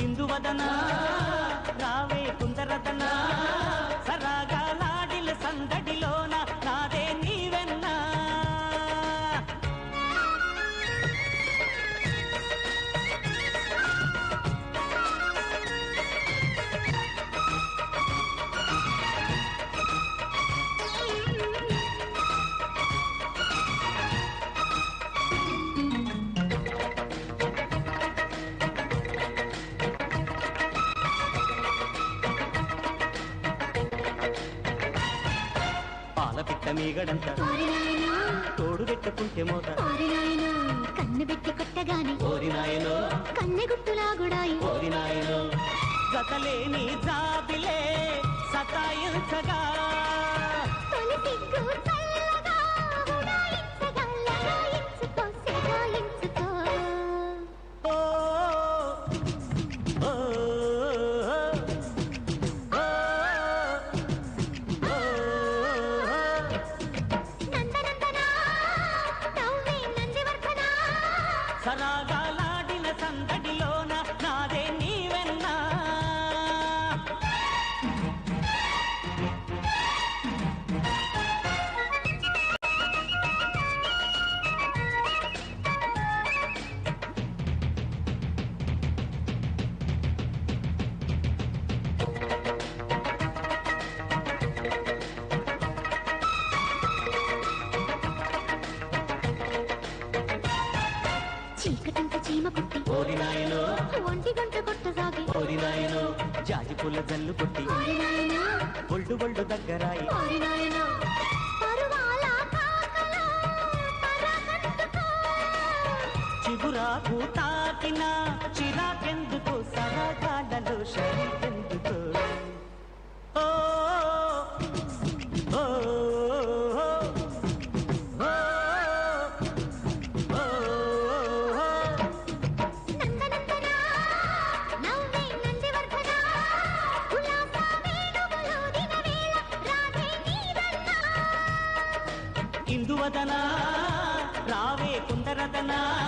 ఇందువదనా పిట్ట నాయనా తోడు పెట్టుకుంటే మోత. కన్ను పెట్టి కొట్టగానే. ఓరి నాయనో. కన్నె గుట్టులాగుడాయి ఓరి నాయనో. గతలేని జాబిలే సతాయించగా. తొలి చీకటింత చీమ కుట్టి ఓరి నాయనో. ఒంటి గంట కొట్టసాగి. ఓరి నాయనో. జాజి పూల జల్లు కొట్టి ఓరి నాయనా. ఒళ్ళు ఒళ్ళు దగ్గరాయి. ఓరి నాయనా. పరువాల కాకలో పరగంటుకో చిగురాకు తాకిన ఇందువదనా? రావే కుందరదనా?